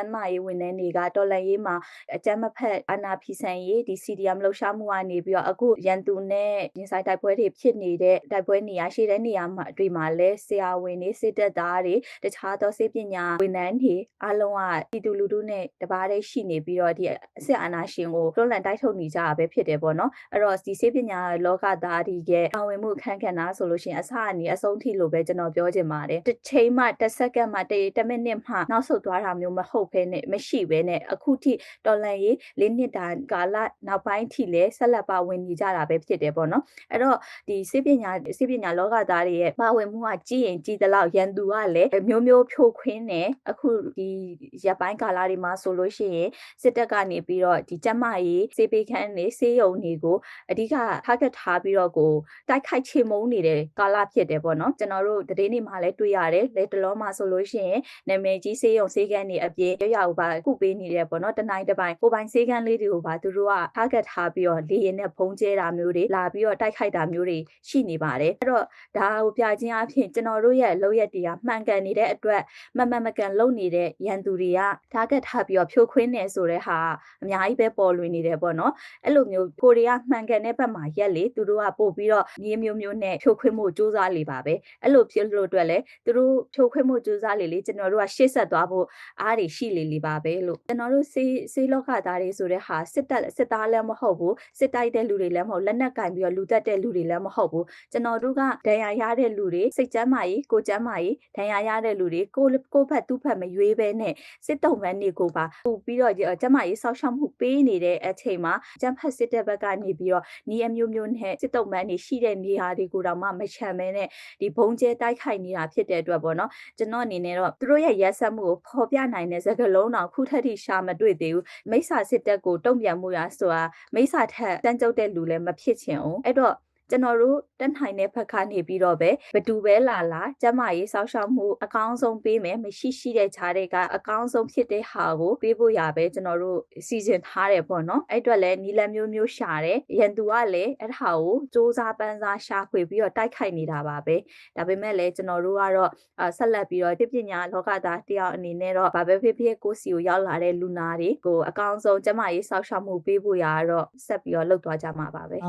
မ်းမာရေးဝန်ထမ်းတွေကတော်လှန်ရေးမှာအကြမ်းမဖက်အာဏာဖီဆန်ရေးဒီ CDM လှုပ်ရှားမှုကနေပြီးတော့အခုရန်သူနဲ့ရင်ဆိုင်တိုက်ပွဲတွေဖြစ်နေတဲ့တိုက်ပွဲနေရာရှေ့တဲ့နေရာမှာအတွေ့မှာလဲဆရာဝန်တွေစစ်တပ်သားတွေတခြားသောစေပညာဝန်ထမ်းတွေအားလုံးကပြည်သူလူထုနဲ့တပါးတည်းရှိနေပြီးတော့ဒီစစ်အာဏာရှင်ကိုတွန်းလှန်တိုက်ထုတ်နေကြတာပဲဖြစ်တယ်ပေါ့နော်အဲ့တော့ဒီစေပညာလောကသားတွေရဲ့ပါဝင်မှုအခန်းကဏ္ဍဆိုလို့ရှိရင်အစအနေအဆုံးထိလို့ပဲကျွန်တော်ပြောချင်ပါတယ်တစ်ချိန်မှတစ်စက္ကန့်မှတစ်တစ်မိနစ်မှနောက်ဆုတ်သွားတာမျိုးမဟုတ်ဘဲနဲ့မရှိဘဲနဲ့အခုထိတော်လန်ရေးလေးနှစ်တာကာလနောက်ပိုင်းထိလဲဆက်လက်ပါဝင်နေကြတာပဲဖြစ်တယ်ပေါ့နော်အဲ့တော့ဒီစေပညာစေပညာလောကသားတွေရဲ့ပါဝင်မှုကကြီးရင်ကြီးသလောက်ရန်သူကလည်းမျိုးမျိုးဖြိုခွင်းနေအခုဒီရပ်ပိုင်းကာလတွေမှာဆိုလို့ရှိရင်စစ်တပ်ကနေပြီးတော့ဒီကျမကြီးစေပေခန်းနေစေယုံတွေကိုအဓိက target ထားပြီးတော့ကိုတိုက်ခိုက်ချေမှုန်းနေတဲ့ကာလဖြစ်တယ်ပေါ့နော်ကျွန်တော်တို့တည်င်းနေမှာလည်းတွေ့ရတယ်လက်တလုံးမှာဆိုလို့ရှိရင်နာမည်ကြီးစေယုံစေကန်းနေအပြေရရကိုပါကုပေးနေတယ်ပေါ့နော်တနိုင်တစ်ပိုင်းကိုပိုင်စေကန်းလေးတွေကိုပါသူတို့က target ထားပြီးတော့လေရင်နဲ့ဖုံးကျဲတာမျိုးတွေလာပြီးတော့တိုက်ခိုက်တာမျိုးတွေရှိနေပါတယ်အဲ့တော့ဒါကိုပြခြင်းအဖြစ်ကျွန်တော်တို့ရဲ့လောက်ရက်တရားမှန်ကန်နေတဲ့အတွက်မမှန်မကန်လုံနေတဲ့ရန်သူတွေက target ထားပြီးတော့ဖြိုခွင်းနေဆိုတဲ့ဟာအများကြီးပဲပေါ်လွင်နေတယ်ပေါ့နော်အဲ့လိုမျိုးကိုရီးယားမှန်ကန်တဲ့ဘက်မှာရက်လေသူတို့ကပို့ပြီးတော့ညီမျိုးမျိုးနဲ့ဖြိုခွင်းမှုစူးစမ်းလေပါပဲအဲ့လိုဖြစ်လို့အတွက်လည်းသူတို့ဖြိုခွင်းမှုစူးစမ်းလေလေကျွန်တော်တို့ကရှေ့ဆက်သွားဖို့အားတွေရှိလေလေပါပဲလို့ကျွန်တော်တို့စေးစေးလောကသားတွေဆိုတဲ့ဟာစစ်တပ်စစ်သားလည်းမဟုတ်ဘူးစစ်တိုက်တဲ့လူတွေလည်းမဟုတ်လက်နက်ကင်ပြီးတော့လူတက်တဲ့လူတွေလည်းမဟုတ်ဘူးကျွန်တော်တို့ကဒဏ်ရာရတဲ့လူတွေစိတ်ကျမ်းမာရေးကိုကျမ်းမာရေးဒဏ်ရာရတဲ့လူတွေကိုကိုဖက်သူ့ဖက်မရွေးဘဲနဲ့စစ်တုံးမန်းတွေကိုပါပို့ပြီးတော့ကျမ်းမာရေးဆောက်ရှောက်မှုပေးနေတဲ့အချိန်မှာကျမ်းဖက်စစ်တပ်ဘက်ကနေပြီးတော့နီးအမျိုးမျိုးနဲ့စစ်တုံးမန်းတွေရှိတဲ့နေရာတွေကိုတော့မှမချမ်းမဲနဲ့ဒီဘုံကျဲတိုက်ခိုက်နေတာဖြစ်တဲ့အတွက်ပေါ့နော်ကျွန်တော်အနေနဲ့တော့သူတို့ရဲ့ရက်ဆက်မှုကိုဖော်ပြနိုင်တဲ့စကားလုံးတော့ခုထက်ထိရှာမတွေ့သေးဘူးမိစ္ဆာစစ်တပ်ကိုတုံ့ပြန်မှုရဆိုတာမိစ္ဆာထက်တန်းကျုပ်တဲ့လူလည်းမဖြစ်ချင်ဘူးအဲ့တော့ ကျွန်တော်တို့တက်နိုင်တဲ့ဘက်ကနေပြီးတော့ပဲဘသူပဲလာလာကျမရေးဆောက်ရှောက်မှုအကောင်းဆုံးပေးမယ်မရှိရှိတဲ့ခြားတွေကအကောင်းဆုံးဖြစ်တဲ့ဟာကိုပေးဖို့ရပဲကျွန်တော်တို့စီစဉ်ထားတယ်ပေါ့နော်အဲ့အတွက်လည်းနီလမျိုးမျိုးရှာတယ်ရန်သူကလည်းအဲ့ဒါကိုစူးစမ်းပန်းစားရှာဖွေပြီးတော့တိုက်ခိုက်နေတာပါပဲဒါပေမဲ့လည်းကျွန်တော်တို့ကတော့ဆက်လက်ပြီးတော့တပညာလောကသားတယောက်အနေနဲ့တော့ဘာပဲဖြစ်ဖြစ်ကိုစီကိုရောက်လာတဲ့လူနာတွေကိုအကောင်းဆုံးကျမရေးဆောက်ရှောက်မှုပေးဖို့ရတော့ဆက်ပြီးတော့လှုပ်သွားကြမှာပါပဲ